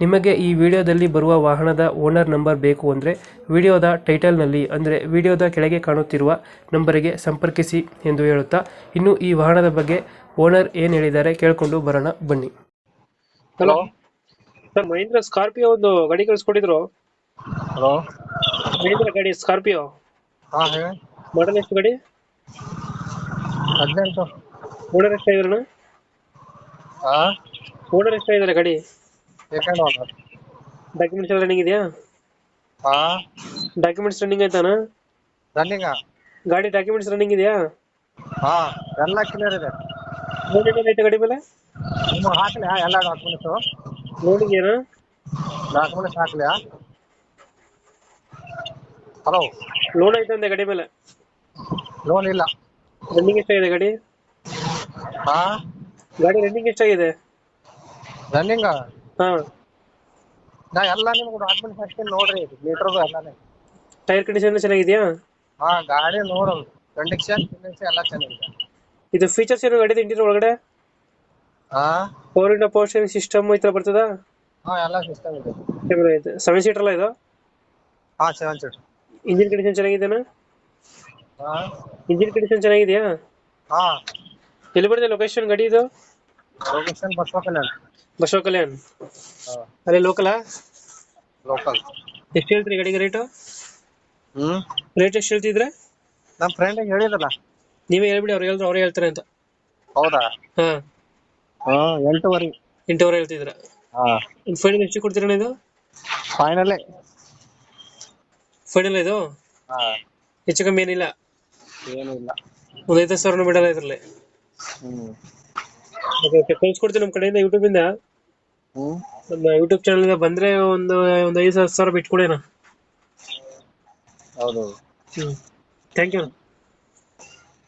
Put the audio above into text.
ನಿಮಗೆ ಈ ವಿಡಿಯೋದಲ್ಲಿ ಬರುವ ವಾಹನದ ಓನರ್ ನಂಬರ್ ಬೇಕು ಅಂದರೆ ವಿಡಿಯೋದ ಟೈಟಲ್ನಲ್ಲಿ ಅಂದರೆ ವಿಡಿಯೋದ ಕೆಳಗೆ ಕಾಣುತ್ತಿರುವ ನಂಬರಿಗೆ ಸಂಪರ್ಕಿಸಿ ಎಂದು ಹೇಳುತ್ತಾ ಇನ್ನು ಈ ವಾಹನದ ಬಗ್ಗೆ ಓನರ್ ಏನು ಹೇಳಿದ್ದಾರೆ ಕೇಳಿಕೊಂಡು ಬರೋಣ ಬನ್ನಿ. ಹಲೋ. ಸರ್ ಮಹೇಂದ್ರ ಸ್ಕಾರ್ಪಿಯೋ ಒಂದು ಗಾಡಿ ಕಳಿಸ್ಕೊಟ್ಟಿದ್ರು ಹಲೋ. ಮಹೇಂದ್ರ ಗಾಡಿ ಸ್ಕಾರ್ಪಿಯೋ. ಹಾ ಹೇಳಿ. ಮಾಡಲ್ ಎಷ್ಟು ಗಾಡಿ? ಹದಿನೆಂಟು. ಓನರ್ ಎಷ್ಟಾಗಿದ್ರಣ ಹಾ? ಓನರ್ ಎಷ್ಟಾಗಿದ್ದಾರೆ ಗಾಡಿ? ಸೆಕೆಂಡ್ ಓನರ್ ಡಾಕ್ಯುಮೆಂಟ್ಸ್ ಎಲ್ಲ ರನ್ನಿಂಗ್ ಇದೆಯಾ? ಹಾ? ಡಾಕ್ಯುಮೆಂಟ್ಸ್ ರನ್ನಿಂಗ್ ಆಯ್ತಾನ ರನ್ನಿಂಗ ಗಾಡಿ ಡಾಕ್ಯುಮೆಂಟ್ಸ್ ರನ್ನಿಂಗ್ ಇದೆಯಾ? ಹಾ ಎಲ್ಲ ಕ್ಲಿಯರ್ ಇದೆ. ಲೋನ್ ಏನೇನು ಐತೆ ಗಾಡಿ ಮೇಲೆ? ನಿಮ್ಮ ಹಾಕ್ಲಿ ಎಲ್ಲ ಡಾಕ್ಯುಮೆಂಟ್ಸು ಲೋನಿಗೆ ಏನು? ಡಾಕ್ಯುಮೆಂಟ್ಸ್ ಹಾಕ್ಲಿ ಹಲೋ ಲೋನ್ ಐತೆ ಅಂದೆ ಗಾಡಿ ಮೇಲೆ? ಲೋನ್ ಇಲ್ಲ. ರನ್ನಿಂಗ್ ಎಷ್ಟಾಗಿದೆ ಗಾಡಿ? ಹಾ? ಗಾಡಿ ರನ್ನಿಂಗ್ ಎಷ್ಟಾಗಿದೆ? ರನ್ನಿಂಗ ಹಾ. ನಾ ಎಲ್ಲ ನಿಮ್ಗೆ ಡಾಕ್ಯುಮೆಂಟ್ಸ್ ಹಾಕ್ತೀನಿ ನೋಡ್ರಿ ಮೀಟ್ರದು ಎಲ್ಲಾನೇ. ಟೈರ್ ಕಂಡೀಷನ್ ಚೆನ್ನಾಗಿದೆಯಾ? ಹಾ ಗಾಡಿ ನೋಡೋದು. ಕಂಡೀಷನ್ ಫಿನಿಶ್ ಎಲ್ಲ ಚೆನ್ನಾಗಿದೆ. ಇದು ಫೀಚರ್ಸ್ ಏನು ಗಾಡಿ ಇಂಟೀರಿಯರ್ ಒಳಗಡೆ? ಹಾ. ಫೋರ್ ಇಂಟು ಸ್ಟೇರಿಂಗ್ ಸಿಸ್ಟಮ್ ಈ ಬರ್ತದ ಬರ್ತದಾ? ಹಾ ಎಲ್ಲ ಸಿಸ್ಟಮ್ ಇದೆ. ಕ್ಯಾಮೆರಾ ಇದೆ. ಸೆವೆನ್ ಸೀಟರ್ ಅಲ್ಲ ಇದು? ಹಾ ಸೆವೆನ್ ಸೀಟ್ ಇಂಜಿನ್ ಕಂಡೀಷನ್ ಚೆನ್ನಾಗಿದೆಯಾ ಹಾ. ಇಂಜಿನ್ ಕಂಡೀಷನ್ ಚೆನ್ನಾಗಿದೆಯಾ? ಹಾ. ಎಲ್ಲಿ ಬರ್ತದೆ ಲೊಕೇಶನ್ ಗಾಡಿ ಇದು? ಲೊಕೇಶನ್ ಬಸವ ಕಲ್ಯಾಣ ಬಸವ ಕಲ್ಯಾಣ್ ಅಲ್ಲಿ ಲೋಕಲಾ ಲೋಕಲ್ ಎಷ್ಟು ಹೇಳ್ತೀರಿ ಗಾಡಿಗೆ ರೇಟು ಹ್ಮ್? ರೇಟ್ ಎಷ್ಟು ಹೇಳ್ತಿದ್ರೆ? ನಮ್ ಫ್ರೆಂಡ್ ಹೇಳಿದಲ್ಲ. ನೀವೇ ಹೇಳ್ಬಿಡಿ ಅವ್ರು ಹೇಳಿದ್ರು ಅವ್ರೇ ಹೇಳ್ತಾರೆ ಅಂತ. ಹೌದಾ? ಹಾ. ಹಾ ಎಂಟೂವರೆ. ಎಂಟೂವರೆ ಹೇಳ್ತಿದ್ರ ಹಾ. ಫೈನಲ್ ಎಷ್ಟು ಕೊಡ್ತೀರಣ್ಣ ಇದು? ಫೈನಲ್ಲೇ ಫೈನಲ್ ಇದು? ಹಾ. ಹೆಚ್ಚು ಕಮ್ಮಿ ಏನಿಲ್ಲ. ಏನಿಲ್ಲ. ಇಲ್ಲ ಒಂದು ಐದು ಸಾವಿರ ಬಿಡಲ್ಲ ಇದ್ರಲ್ಲಿ. ಹ್ಮ್. ಕಳ್ಸ್ಕೊಡ್ತೀನಿ ನಮ್ಮ ಕಡೆಯಿಂದ ಯೂಟ್ಯೂಬ್ ಇಂದ. ಹ್ಮ್. ನಮ್ಮ ಯೂಟ್ಯೂಬ್ ಚಾನಲ್ ಇಂದ ಬಂದ್ರೆ ಒಂದು ಒಂದು ಐದು ಹತ್ತು ಸಾವಿರ ಬಿಟ್ಕೊಡೇನ ಹೌದು. ಹ್ಮ್. Thank you